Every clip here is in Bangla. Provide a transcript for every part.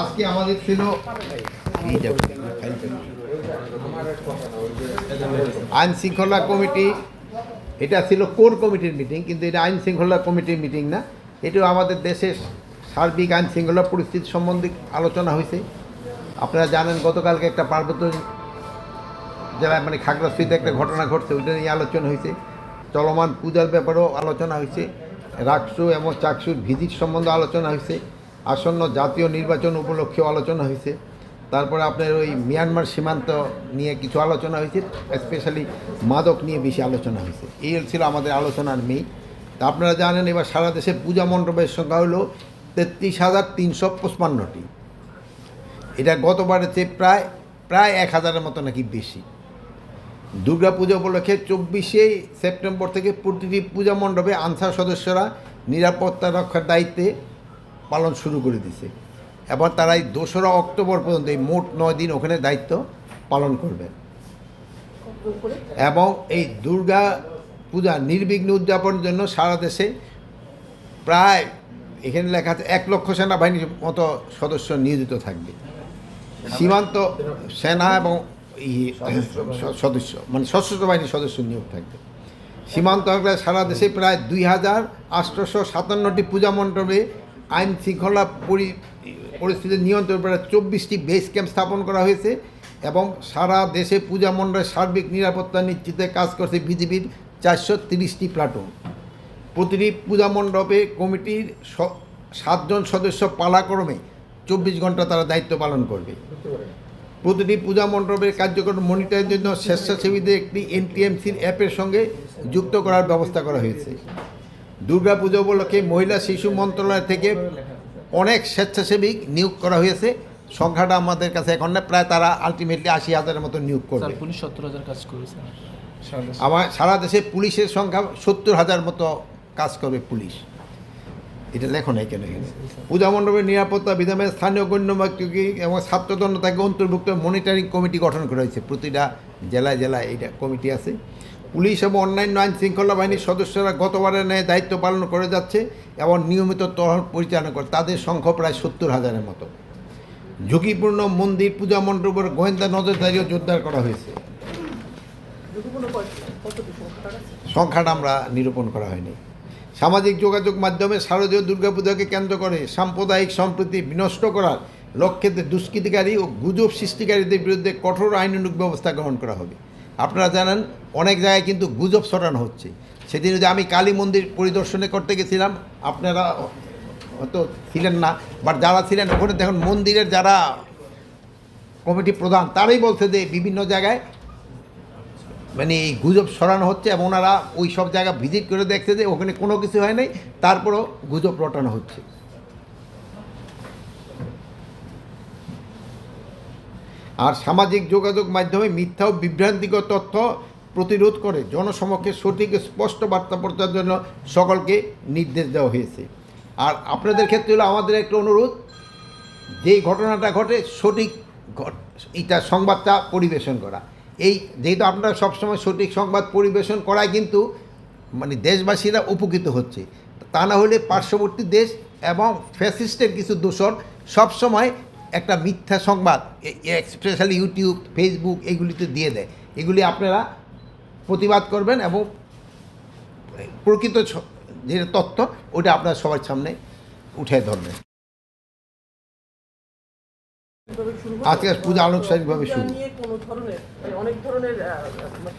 আজকে আমাদের ছিল আইন শৃঙ্খলা কমিটি এটা ছিল কোর কমিটির মিটিং কিন্তু এটা আইন শৃঙ্খলা কমিটির মিটিং না। এটাও আমাদের দেশের সার্বিক আইন শৃঙ্খলা পরিস্থিতি সম্বন্ধে আলোচনা হয়েছে। আপনারা জানেন গতকালকে একটা পার্বত্য জেলায় মানে খাগড়াছড়িতে একটা ঘটনা ঘটছে ওইটা নিয়ে আলোচনা হয়েছে। চলমান পূজার ব্যাপারেও আলোচনা হয়েছে। রাকসু এবং চাকসুর ভিজিট সম্বন্ধে আলোচনা হয়েছে। আসন্ন জাতীয় নির্বাচন উপলক্ষেও আলোচনা হয়েছে। তারপরে আপনার ওই মিয়ানমার সীমান্ত নিয়ে কিছু আলোচনা হয়েছে স্পেশালি মাদক নিয়ে বেশি আলোচনা হয়েছে। এই ছিল আমাদের আলোচনার মেয়ে তা আপনারা জানেন, এবার সারা দেশে পূজা মণ্ডপের সংখ্যা হলো তেত্রিশ হাজার তিনশো পঁচপান্নটি। এটা গতবারের চেয়ে প্রায় প্রায় এক হাজারের মতো নাকি বেশি। দুর্গা পুজো উপলক্ষে চব্বিশে সেপ্টেম্বর থেকে প্রতিটি পূজা মণ্ডপে আনসার সদস্যরা নিরাপত্তা রক্ষার দায়িত্বে পালন শুরু করে দিছে। এবার তারা এই দোসরা অক্টোবর পর্যন্ত, এই মোট নয় দিন ওখানে দায়িত্ব পালন করবে। এবং এই দুর্গা পূজা নির্বিঘ্ন উদযাপনের জন্য সারা দেশে প্রায় এখানে লেখা আছে এক লক্ষ সেনাবাহিনীর মতো সদস্য নিয়োজিত থাকবে। সীমান্ত সেনা এবং সদস্য মানে সশস্ত্র বাহিনীর সদস্য নিয়োগ থাকবে। সীমান্ত সারা দেশে প্রায় দুই হাজার আটশোশো সাতান্নটি পূজা মণ্ডপে আইন শৃঙ্খলা পরি, পরিস্থিতি নিয়ন্ত্রণ প্রায় চব্বিশটি বেস ক্যাম্প স্থাপন করা হয়েছে এবং সারা দেশে পূজা মণ্ডলের সার্বিক নিরাপত্তা নিশ্চিতে কাজ করছে বিজিবির চারশো তিরিশটি প্লাটুন প্রতিটি পূজা মণ্ডপে কমিটির সাতজন সদস্য পালাক্রমে চব্বিশ ঘণ্টা তারা দায়িত্ব পালন করবে। প্রতিটি পূজা মণ্ডপের কার্যক্রম মনিটরের জন্য স্বেচ্ছাসেবীদের একটি এনটিএমসির অ্যাপের সঙ্গে যুক্ত করার ব্যবস্থা করা হয়েছে। দুর্গা পুজো উপলক্ষে মহিলা শিশু মন্ত্রণালয় থেকে অনেক স্বেচ্ছাসেবী নিয়োগ করা হয়েছে। সংখ্যাটা আমাদের কাছে এখন না প্রায় তারা আলটিমেটলি আশি হাজারের মতো নিয়োগ করবে। পুলিশ সত্তর হাজার কাজ করেছে। আমার সারা দেশে পুলিশের সংখ্যা সত্তর হাজার মতো কাজ করবে পুলিশ। এটা লেখো নাই কেন এখানে? পূজা মণ্ডপের নিরাপত্তা বিধানে স্থানীয় গণ্য গণ্যমান্য এবং ছাত্রদণ্ড তাকে অন্তর্ভুক্ত মনিটরিং কমিটি গঠন করা হয়েছে। প্রতিটা জেলায় জেলায় এটা কমিটি আছে। পুলিশ এবং অন্যান্য আইন শৃঙ্খলা বাহিনীর সদস্যরা গতবারের ন্যায় দায়িত্ব পালন করে যাচ্ছে এবং নিয়মিত টহল পরিচালনা করে। তাদের সংখ্যা প্রায় সত্তর হাজারের মতো। ঝুঁকিপূর্ণ মন্দির, পূজা মণ্ডপের গোয়েন্দা নজরদারিও জোরদার করা হয়েছে। সংখ্যাটা আমরা নিরূপণ করা হয়নি। সামাজিক যোগাযোগ মাধ্যমে শারদীয় দুর্গাপূজাকে কেন্দ্র করে সাম্প্রদায়িক সম্প্রীতি বিনষ্ট করার লক্ষ্যে দুষ্কৃতিকারী ও গুজব সৃষ্টিকারীদের বিরুদ্ধে কঠোর আইনানুগ ব্যবস্থা গ্রহণ করা হবে। আপনারা জানেন, অনেক জায়গায় কিন্তু গুজব ছড়ানো হচ্ছে। সেদিন যে আমি কালী মন্দির পরিদর্শনে করতে গেছিলাম, আপনারা হয়তো ছিলেন না বাট যারা ছিলেন ওখানে দেখুন, মন্দিরের যারা কমিটি প্রধান, তারাই বলছে যে বিভিন্ন জায়গায় মানে এই গুজব সরানো হচ্ছে এবং ওনারা ওই সব জায়গা ভিজিট করে দেখছে যে ওখানে কোনো কিছু হয় নাই, তারপরও গুজব রটানো হচ্ছে। আর সামাজিক যোগাযোগ মাধ্যমে মিথ্যা ও বিভ্রান্তিকর তথ্য প্রতিরোধ করে। জনসমক্ষে সঠিক, স্পষ্ট বার্তা প্রচারের জন্য সকলকে নির্দেশ দেওয়া হয়েছে। আর আপনাদের ক্ষেত্রে হলো আমাদের একটা অনুরোধ, যে ঘটনাটা ঘটে সঠিক এটা সংবাদটা পরিবেশন করা। এই যেহেতু আপনারা সবসময় সঠিক সংবাদ পরিবেশন করায় কিন্তু মানে দেশবাসীরা উপকৃত হচ্ছে। তা না হলে পার্শ্ববর্তী দেশ এবং ফ্যাসিস্টের কিছু দূষণ সবসময় একটা মিথ্যা সংবাদ স্পেশালি ইউটিউব ফেসবুক এগুলিতে দিয়ে দেয়। এগুলি আপনারা প্রতিবাদ করবেন এবং প্রকৃত যে তথ্য ওটা আপনার সবার সামনে উঠে ধরবেন আজকে পূজা আনুষ্ঠানিকভাবে শুরু। কোনো ধরনের মানে অনেক ধরনের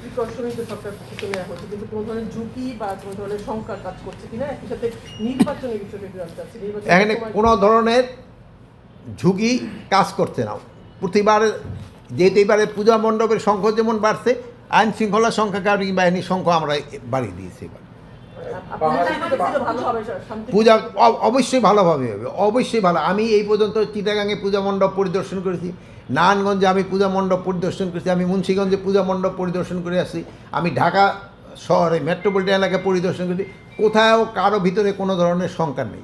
প্রিকশনই তো সরকার থেকে নেওয়া হচ্ছে কিন্তু কোনো ধরনের ঝুঁকি বা কোনো ধরনের শঙ্কা কাজ করছে কিনা একই সাথে নির্বাচনের বিষয়টা জানতে চাচ্ছি। এখানে কোনো ধরনের ঝুঁকি কাজ করছে না। প্রতিবার যেহেতু এবারে পূজা মণ্ডপের সংখ্যা যেমন বাড়ছে, আইন শৃঙ্খলা সংখ্যাকারী বাহিনীর সংখ্যা আমরা বাড়িয়ে দিয়েছি এবার। পুজো অবশ্যই ভালোভাবে হবে, অবশ্যই ভালো। আমি এই পর্যন্ত চিটাগাঙে পূজা মণ্ডপ পরিদর্শন করেছি, নারায়ণগঞ্জে আমি পূজা মণ্ডপ পরিদর্শন করেছি, আমি মুন্সিগঞ্জে পূজা মণ্ডপ পরিদর্শন করে আসছি, আমি ঢাকা শহরে মেট্রোপলিটন এলাকায় পরিদর্শন করেছি, কোথাও কারও ভিতরে কোনো ধরনের শঙ্কা নেই।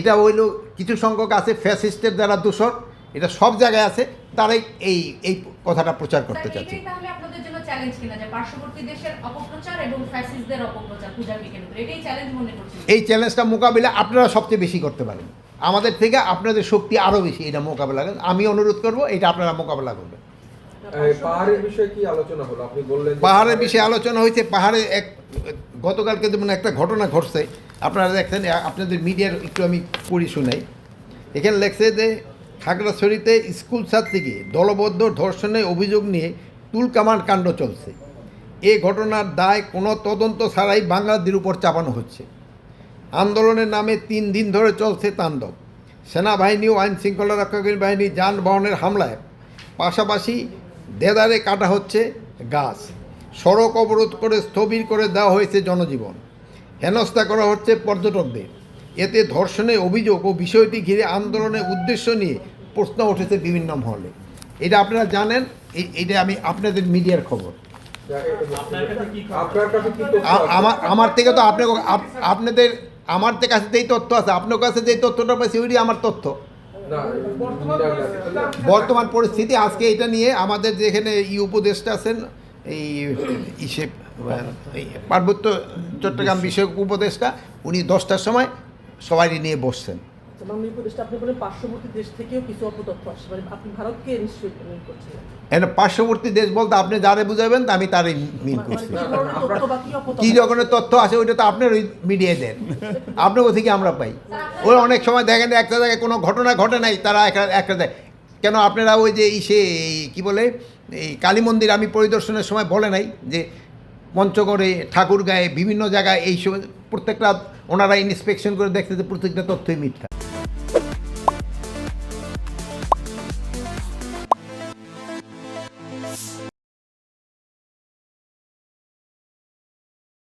এটা হইল কিছু সংখ্যক আছে ফ্যাসিস্টের দ্বারা দূষণ এটা সব জায়গায় আছে তারাই এই এই কথাটা প্রচার করতে চাচ্ছে। এটাই তাহলে আপনাদের জন্য চ্যালেঞ্জ কিনা যে পার্শ্ববর্তী দেশের অপপ্রচার এবং ফ্যাসিস্টদের অপপ্রচার পূজার বিকেলে এটাই চ্যালেঞ্জ মনে করছেন এই চ্যালেঞ্জটা মোকাবিলা আপনারা সবচেয়ে বেশি করতে পারেন। আমাদের থেকে আপনাদের শক্তি আরও বেশি এটা মোকাবেলা করেন। আমি অনুরোধ করব এটা আপনারা মোকাবেলা করবেন। পাহাড়ের বিষয়ে কি আলোচনা হলো? আপনি বললেন পাহাড়ের বিষয়ে আলোচনা হয়েছে পাহাড়ে এক গতকালকে যেমন একটা ঘটনা ঘটছে আপনারা দেখছেন আপনাদের মিডিয়ার একটু আমি পড়ি শুনাই। এখানে লেখছে যে, খাগড়াছড়িতে স্কুল ছাত্রীকে দলবদ্ধ ধর্ষণের অভিযোগ নিয়ে তুলকামান কাণ্ড চলছে। এ ঘটনার দায় কোনো তদন্ত ছাড়াই বাংলাদেশের উপর চাপানো হচ্ছে। আন্দোলনের নামে তিন দিন ধরে চলছে তাণ্ডব। সেনাবাহিনী ও আইন শৃঙ্খলা রক্ষাকারী বাহিনী যানবাহনের হামলায় পাশাপাশি দেদারে কাটা হচ্ছে গাছ। সড়ক অবরোধ করে স্থবির করে দেওয়া হয়েছে জনজীবন। হেনস্থা করা হচ্ছে পর্যটকদের। এতে ধর্ষণের অভিযোগ ও বিষয়টি ঘিরে আন্দোলনের উদ্দেশ্য নিয়ে প্রশ্ন উঠেছে বিভিন্ন মহলে। এটা আপনারা জানেন এটা আমি আপনাদের মিডিয়ার খবর? আমার আমার থেকে তো আপনার আপ- আপনাদের আমার থেকে কাছে যেই তথ্য আছে আপনার কাছে যেই তথ্যটা পাইছি ওইটাই আমার তথ্য। বর্তমান পরিস্থিতি আজকে এটা নিয়ে আমাদের যেখানে ই উপদেষ্টা আছেন এই ইসে এই পার্বত্য চট্টগ্রাম বিষয়ক উপদেষ্টা উনি দশটার সময় সবাই নিয়ে বসছেন। পার্শ্ববর্তী দেশ মানে পার্শ্ববর্তী দেশ বলতে আপনি যারে বুঝাবেন তা আমি তারই মিন মানে করছি। কি তথ্য রকমের তথ্য আছে ওইটা তো আপনার ওই মিডিয়ায় দেন। আপনার থেকে আমরা পাই? ওই অনেক সময় দেখেন একটা জায়গায় কোনো ঘটনা ঘটে নাই তারা একটা একটা দেয়। কেন আপনারা ওই যে ইসে এই কী বলে এই কালী মন্দির আমি পরিদর্শনের সময় বলে নাই যে পঞ্চগড়ে ঠাকুরগাঁয়ে বিভিন্ন জায়গায় এই প্রত্যেকটা ওনারা ইন্সপেকশন করে দেখতে যে প্রত্যেকটা তথ্যই মিথ্যা।